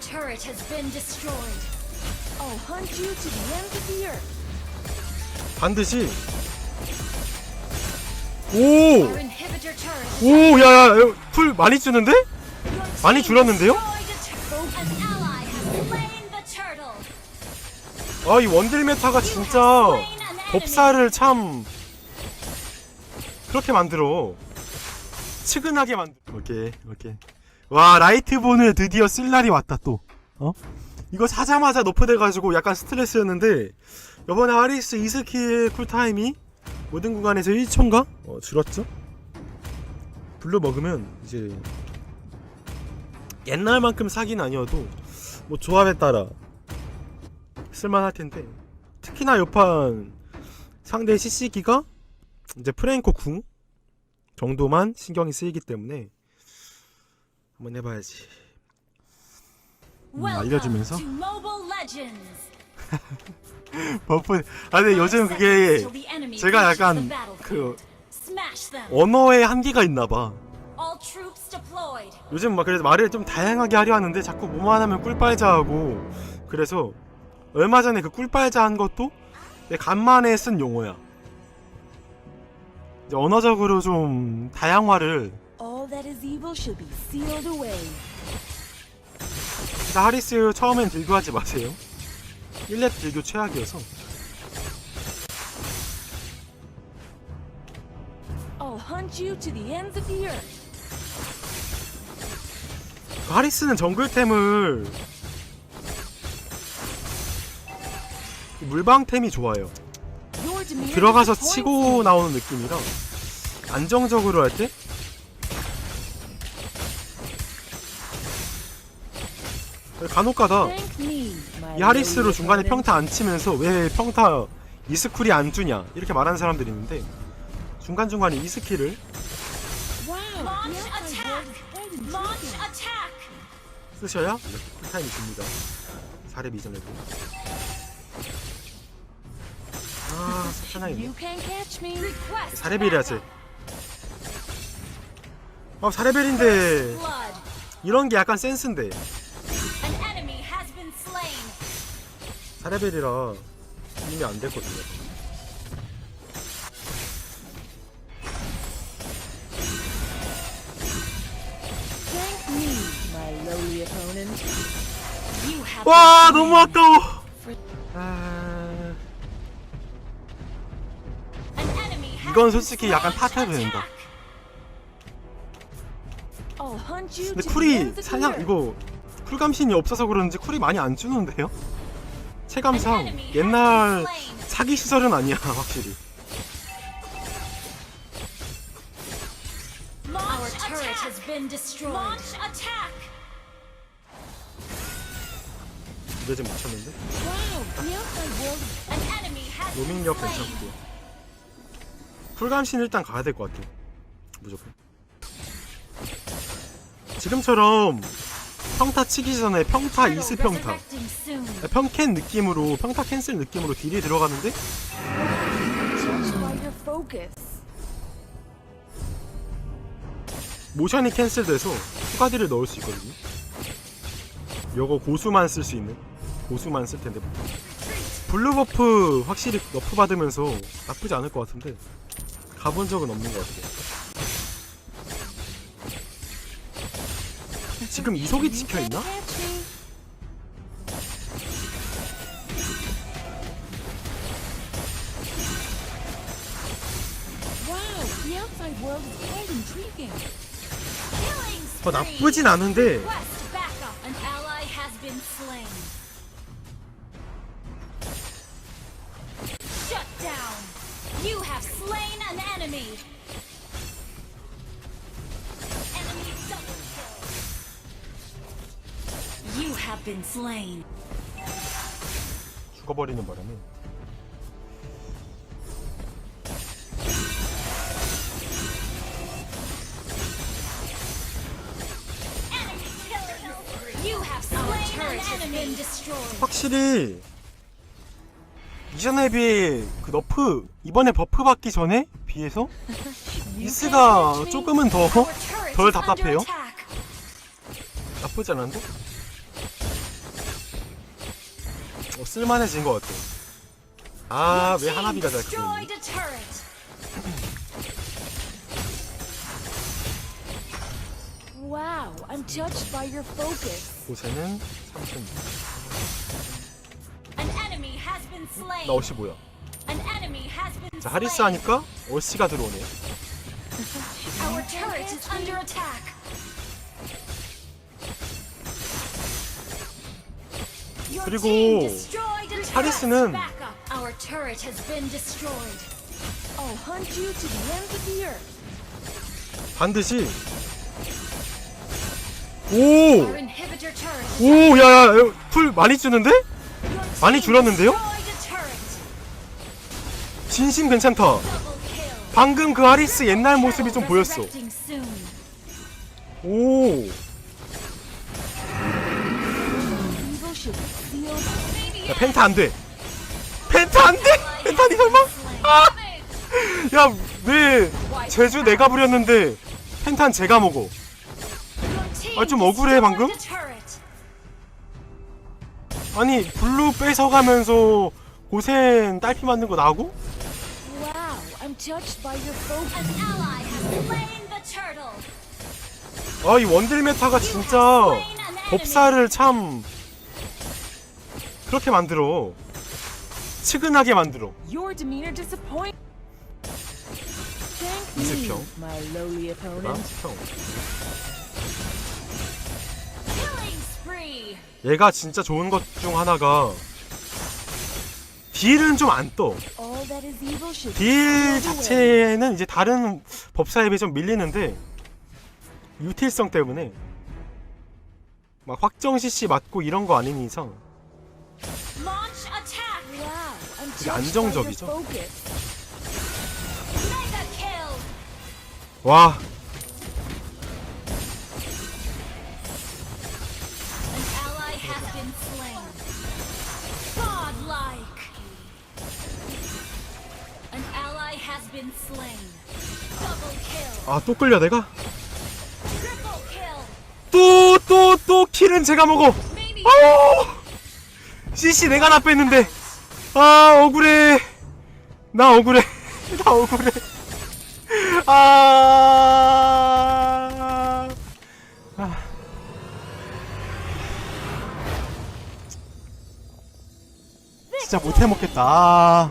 turret has been destroyed. I'll hunt you to the ends of the earth. 반드시 Our 오! inhibitor turret. 오, 야야, 풀 많이 주는데? 많이 줄었는데요? Destroyed a tur- An ally has slain the turtle. 아, 이 원딜 메타가 진짜 법사를 참 그렇게 만들어. 측은하게 만들. 오케이, 오케이. 와, 라이트본을 드디어 쓸 날이 왔다 또. 어? 이거 사자마자 너프돼가지고 약간 스트레스였는데 이번에 하리스 이스키의 쿨타임이 모든 구간에서 1초인가? 어, 줄었죠? 블루 먹으면 이제 옛날만큼 사긴 아니어도 뭐 조합에 따라 쓸만할 텐데 특히나 요판 상대 CC기가 이제 프랭코 궁 정도만 신경이 쓰이기 때문에 한번 해봐야지. 음, 알려주면서. 버프. 아 근데 요즘 그게 제가 약간 그. 언어의 한계가 있나봐. All troops deployed. 요즘 막 그래서 말을 좀 다양하게 하려 하는데 자꾸 뭐만 하면 꿀빨자 하고 그래서 얼마 전에 그 꿀빨자 한 것도 내 간만에 쓴 용어야. 이제 언어적으로 좀 다양화를 that is evil shall be sealed away. 진짜 하리스 처음엔 딜교하지 마세요. 1렙 딜교 최악이어서 I'll hunt you to the ends of the earth. 그 하리스는 정글템을 물방템이 좋아요. Your 들어가서 치고. 나오는 느낌이라 안정적으로 할 때 간혹가다 lowly 중간에. 평타 안 치면서 왜 평타 이스쿨이 안 주냐 이렇게 말하는 사람들이 있는데 중간중간에 이 스킬을. 쓰셔야 쿨타임이 줍니다 4렙 이전에도 아 사나이네 You can't catch me. Request 4레벨이야지 아 4레벨인데 blood. 이런 게 약간 센스인데 4레벨이라 이미 안 됐거든요 와 너무. 아까워 아... 이건 솔직히 약간. 탓해도 된다. 근데 쿨이 사냥. 이거 쿨감신이 없어서 그런지 쿨이 많이 안 주는데요? 체감상 옛날. 사기 시절은 아니야 확실히. 이제 로밍력 slain. 괜찮고 쿨감신 일단 가야 될 것 같아 무조건 지금처럼 평타 치기 전에 평타 이스 평타. 평캔 느낌으로 평타 캔슬 느낌으로 딜이 들어가는데. 모션이 캔슬돼서 추가 딜을 넣을 수 있거든요 요거 고수만 쓸 수 있는 고수만 쓸 텐데 블루 버프 확실히 너프 받으면서 나쁘지 않을 것 같은데 가본 적은 없는 것 같아요 지금 이속이 You 찍혀 있나? 어. 나쁘진 않은데. 죽어버리는 바람에 확실히 이전에 비해 그 너프 이번에 버프 받기 전에 비해서 이스가. 조금은 더 덜 답답해요? 나쁘지 않은데? 어, 쓸만해진 것 같아. 아, 왜 하나비가 잘 turret. Wow, I'm touched by your focus. 고세는 3천. An enemy has been slain. 나 어시 뭐야? An enemy has been 자, 하리스. 하니까 어시가 들어오네. Our turret is under attack. Your 그리고. 하리스는. Our 오! 오, 야, 야, 풀 많이 주는데? 많이 줄었는데요? 진심 괜찮다. 방금 그 하리스 옛날 모습이 좀 보였어. 오. 야, 펜타 안 돼. 펜타 안 돼! 펜타니 설마? 아! 야, 왜 제주 내가 부렸는데 펜탄 제가 먹어. 아, 좀 억울해, 방금? 아니, 블루 뺏어가면서 고센 딸피 맞는 거 나고? 아, 이 원딜 메타가 진짜 법사를 참 그렇게 만들어. 치근하게 만들어. Me, 이슬평. 얘가 진짜 좋은 것 중 하나가 딜은 좀 안 떠. 딜 자체는 이제 다른 법사에 비해 좀 밀리는데 유틸성 때문에 막 확정 CC 맞고 이런 거 아닌 이상 되게 안정적이죠? 와 아 또 끌려 내가? Triple kill. 또또 또 킬은 제가 먹어. 아우! CC 내가 나 뺐는데. 아 억울해. 나 억울해. 나 억울해. 아, 아. 진짜 못해 먹겠다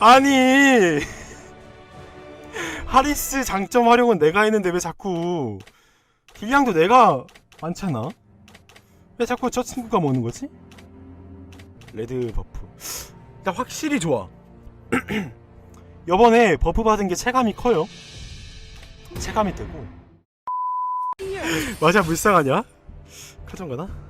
아. 아니 하리스 장점 활용은 내가 했는데 왜 자꾸 딜량도 내가 많잖아 왜 자꾸 저 친구가 먹는 거지? 레드 버프 일단 확실히 좋아 이번에 버프 받은 게 체감이 커요 체감이 되고 맞아 불쌍하냐? 카정 가나?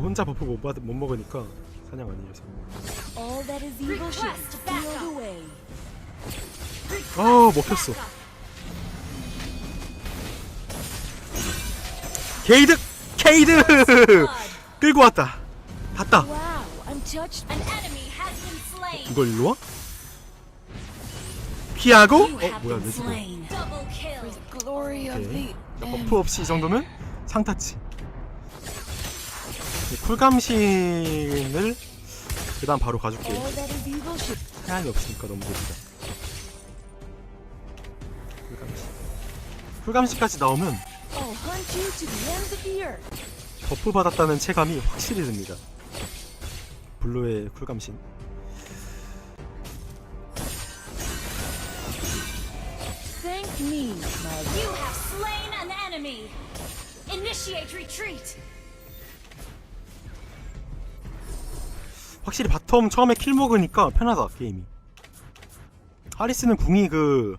혼자 버프 못, 받, 못 먹으니까 사냥 아니어서 All that is evil should Request be backup. sealed away. 아 먹혔어 게이드! 케이드! Blood. 끌고 왔다 봤다 Wow, I'm touched. An enemy has been slain. 이걸 일로 와? 피하고? 어 뭐야 내 죽어 slain. Double kill. Glory of 오케이 the 나. 버프 없이 이 정도면 상타치 이 쿨감신을 그 다음 바로 가줄게 사양이 없으니까 너무 느리다 쿨감신 쿨감신까지 나오면. 버프 받았다는 체감이 확실히 듭니다 블루의 쿨감신 Thank me, my You have slain an enemy. Initiate retreat. 확실히 바텀 처음에 킬 먹으니까 편하다 게임이. 하리스는 궁이 그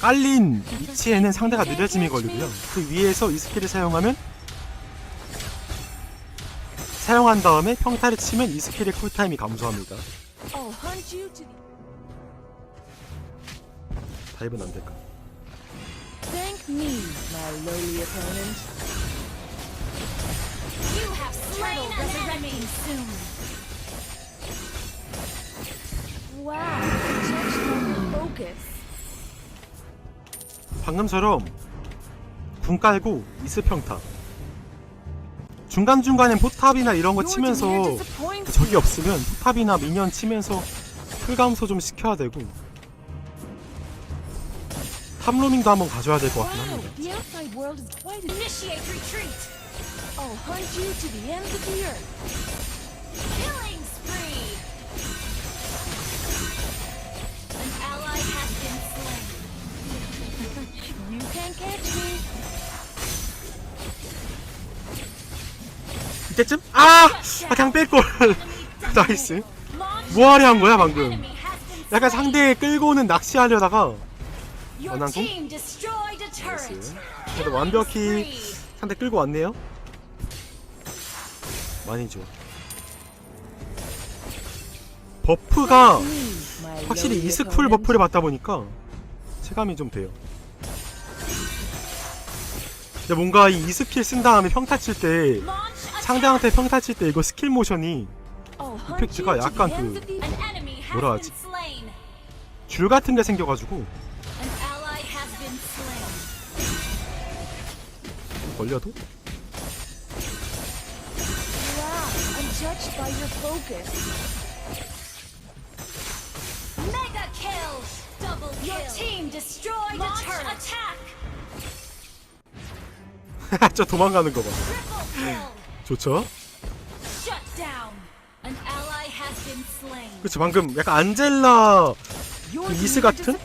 깔린 위치에는 상대가 느려짐이 걸리고요. 그 위에서 이 스킬을 사용하면 사용한 다음에 평타를 치면 이 스킬의 쿨타임이 감소합니다. 다이브는 안될까 Wow, focus. 방금처럼 궁 깔고 이스 평타 중간중간엔 포탑이나 이런 거 치면서 적이. 없으면 포탑이나 미니언 치면서 풀 감소 좀 시켜야 되고 탑로밍도 한번 가져야 될 것 같긴 Wow, 합니다 the outside world is quite. Initiate retreat. I'll hunt you to the ends of the earth. 이때쯤? 아! 아 그냥 뺄걸 나이스 뭐하려 한 거야 방금 약간 상대 끌고 오는 낚시하려다가 원한공? 나이스 그래도 완벽히 상대 끌고 왔네요 많이 좋아 버프가 확실히 이스쿨. 버프를 받다 보니까 체감이 좀 돼요 근데 뭔가 이 이스킬 쓴 다음에 평타 칠때 Launch attack. 상대한테 평타 칠 때 이거 스킬 모션이 이펙트가 약간 그- 뭐라 하지? 줄 같은 게 생겨가지고. 걸려도. 저 도망가는 거 봐. 좋죠? 그치 방금 약간 안젤라 그 이스 같은?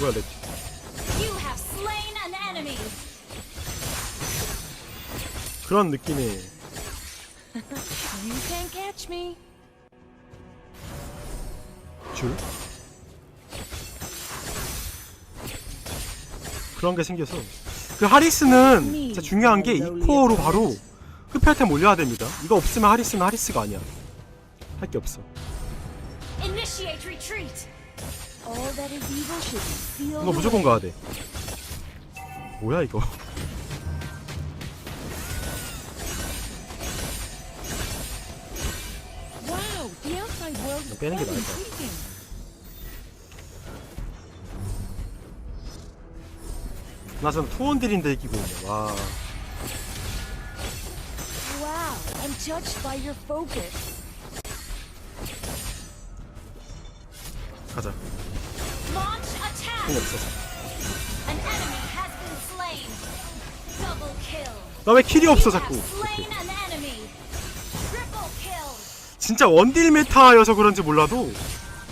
뭐야 내. 그런 me. 줄 그런 게 생겨서 그 하리스는 진짜 중요한 게 2코어로 바로 흡혈템 올려야 됩니다 이거 없으면 하리스는 하리스가 아니야 할 게 없어. 이거 무조건 가야 돼 뭐야 이거 빼는 게 나을 것 같아. 나 지금 투원 딜인데 이기고 있네 와 Wow, I'm judged by your focus. 가자 Launch 공 attack. 없어서 An enemy has been slain. Double kill. 나 왜 킬이 없어 You 자꾸 have slain an enemy. Triple kill. 진짜 원딜 메타여서 그런지 몰라도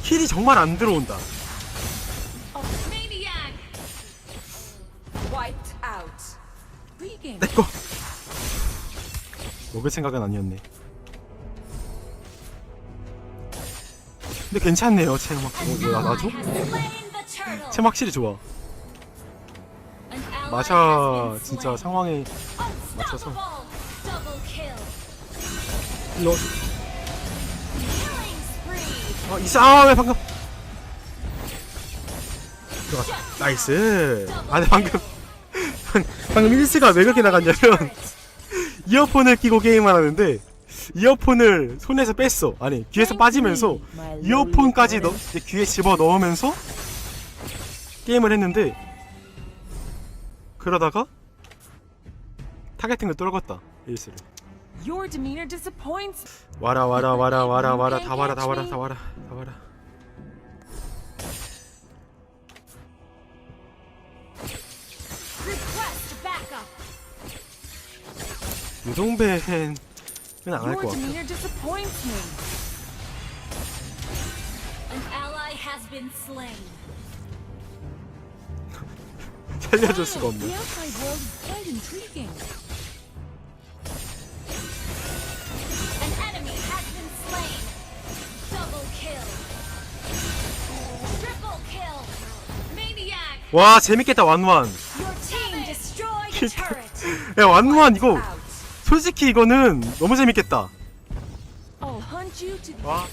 킬이 정말 안 들어온다 내꺼 먹을 생각은 아니었네 근데 괜찮네요 챔 확. 어 뭐야 나죠? 챔 확실히 좋아 마샤 진짜. 상황에 맞춰서. 일로. 어 이사 아왜 방금 들어갔다 나이스 아 근데 방금 방금 일스가 왜 그렇게 나갔냐면 이어폰을 끼고 게임을 하는데 이어폰을 손에서 뺐어. 아니 귀에서 빠지면서 이어폰까지 넣, 귀에 집어 넣으면서 게임을 했는데 그러다가 타겟팅을 떨궜다 일스를. 와라 와라 와라 와라 와라 다 와라 다 와라 다 와라 다 와라 유동배는 안 할 것 같아. 살려줄 수가 없네. 와 재밌겠다 완완. 야 완완 이거. 솔직히 이거는 너무 재밌겠다 와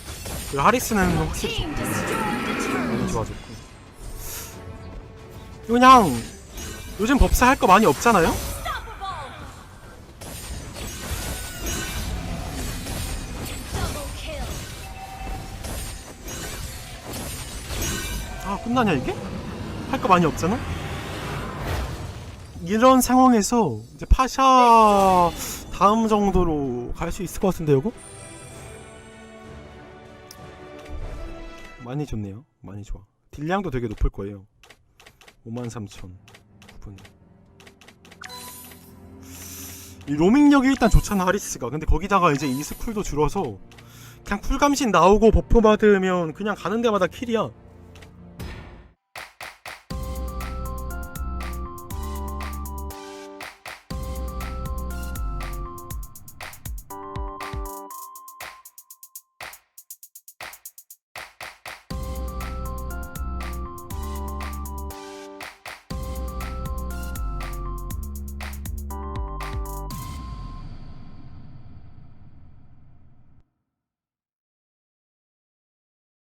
그리고 하리스는 확실히 turret. 좋아졌고 그냥 요즘 법사 할 거 많이 없잖아요? 아 끝나냐 이게? 할 거 많이 없잖아? 이런 상황에서 이제 파샤 다음 정도로 갈 수 있을 것 같은데 요거? 많이 좋네요. 많이 좋아. 딜량도 되게 높을 거예요. 53,000 9분 이. 로밍력이 일단 좋잖아 하리스가. 근데 거기다가 이제 이 스쿨도 줄어서 그냥 쿨감신 나오고 버프 받으면 그냥 가는 데마다 킬이야